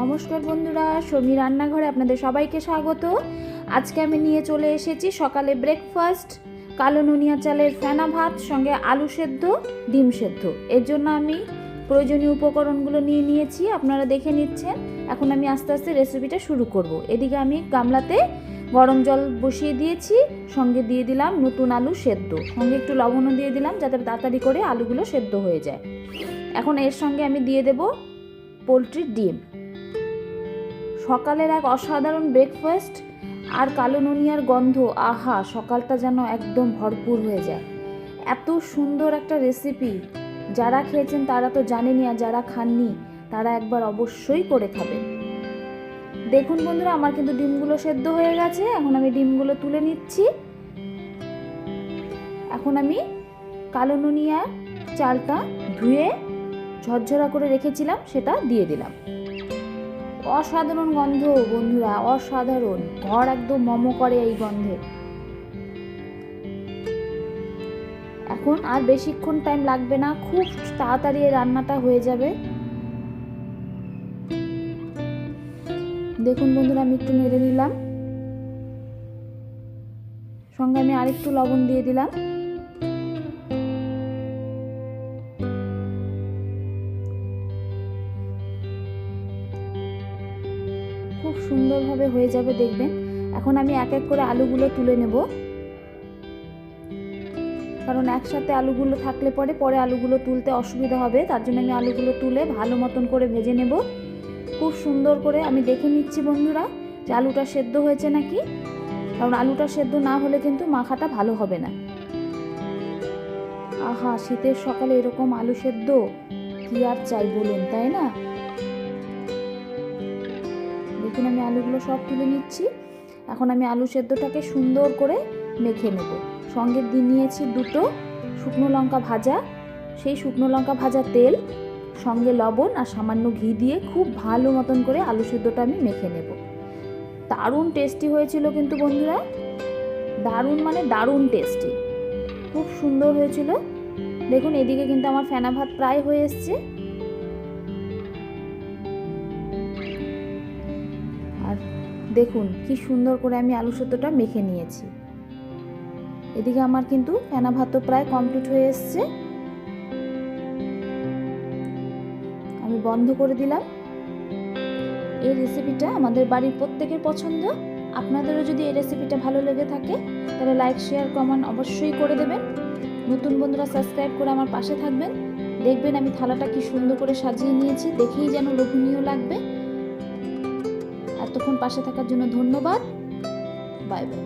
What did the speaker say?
নমস্কার বন্ধুরা সমী রান্নাঘরে আপনাদের সবাইকে স্বাগত। আজকে আমি নিয়ে চলে এসেছি সকালে ব্রেকফাস্ট কালো নুনিয়া চালের ফেনা ভাত, সঙ্গে আলু সেদ্ধ, ডিম সেদ্ধ। এর জন্য আমি প্রয়োজনীয় উপকরণগুলো নিয়ে নিয়েছি, আপনারা দেখে নিচ্ছেন। এখন আমি আস্তে আস্তে রেসিপিটা শুরু করব। এদিকে আমি গামলাতে গরম জল বসিয়ে দিয়েছি, সঙ্গে দিয়ে দিলাম নতুন আলু সেদ্ধ। সঙ্গে একটু লবণও দিয়ে দিলাম, যাতে তাড়াতাড়ি করে আলুগুলো সেদ্ধ হয়ে যায়। এখন এর সঙ্গে আমি দিয়ে দেব পোলট্রির ডিম। সকালের এক অসাধারণ ব্রেকফাস্ট আর কালো নুনিয়ার গন্ধ, আহা, সকালটা যেন একদম ভরপুর হয়ে যায়। এত সুন্দর একটা রেসিপি যারা খেয়েছেন তারা তো জানেনি আর যারা খাননি, তারা একবার অবশ্যই করে খাবেন। দেখুন বন্ধুরা, আমার কিন্তু ডিমগুলো সেদ্ধ হয়ে গেছে। এখন আমি ডিমগুলো তুলে নিচ্ছি। এখন আমি কালো নুনিয়া চালটা ধুয়ে ঝরঝরা করে রেখেছিলাম, সেটা দিয়ে দিলাম। অসাধারণ গন্ধ, বন্ধুরা, অসাধারণ। ঘর একদম মম করে এই গন্ধে। এখন আর বেশিক্ষণ টাইম লাগবে না, খুব তাড়াতাড়ি রান্নাটা হয়ে যাবে। দেখুন বন্ধুরা, আমি একটু নেড়ে নিলাম। সঙ্গে আমি আরেকটু লবণ দিয়ে দিলাম। খুব সুন্দরভাবে হয়ে যাবে, দেখবেন। এখন আমি এক এক করে আলুগুলো তুলে নেব। কারণ একসাথে আলুগুলো থাকলে পরে পরে আলুগুলো তুলতে অসুবিধা হবে। তার জন্য আমি আলুগুলো তুলে ভালো মতন করে ভেজে নেব। খুব সুন্দর করে আমি দেখে নিচ্ছি বন্ধুরা যে আলুটা সেদ্ধ হয়েছে নাকি। কারণ আলুটা সেদ্ধ না হলে কিন্তু মাখাটা ভালো হবে না। আহা, শীতের সকালে এরকম আলু সেদ্ধ কি আর চাই বলুন, তাই না? দেখুন আমি আলুগুলো সব তুলে নিচ্ছি। এখন আমি আলু সেদ্ধটাকে সুন্দর করে মেখে নেব। সঙ্গে দিয়ে নিয়েছি দুটো শুকনো লঙ্কা ভাজা। সেই শুকনো লঙ্কা ভাজা তেল, সঙ্গে লবণ আর সামান্য ঘি দিয়ে খুব ভালো মতন করে আলু সেদ্ধটা আমি মেখে নেব। দারুণ টেস্টি হয়েছিল কিন্তু বন্ধুরা। দারুণ মানে দারুণ টেস্টি। খুব সুন্দর হয়েছিল। দেখুন, এদিকে কিন্তু আমার ফেনা ভাত প্রায় হয়ে এসছে। দেখুন, কি সুন্দর করে আমি আলু সেদ্ধটা মেখে নিয়েছি। এদিকে আমার কিন্তু ফেনা ভাতও প্রায় কমপ্লিট হয়ে এসছে। আমি বন্ধ করে দিলাম। এই রেসিপিটা আমাদের বাড়ির প্রত্যেকের পছন্দ। আপনাদেরও যদি এই রেসিপিটা ভালো লেগে থাকে, তাহলে লাইক, শেয়ার, কমেন্ট অবশ্যই করে দেবেন। নতুন বন্ধুরা সাবস্ক্রাইব করে আমার পাশে থাকবেন। দেখবেন আমি থালাটা কি সুন্দর করে সাজিয়ে নিয়েছি, দেখেই যেন লোভনীয় লাগবে। এতক্ষণ পাশে থাকার জন্য ধন্যবাদ। Bye bye.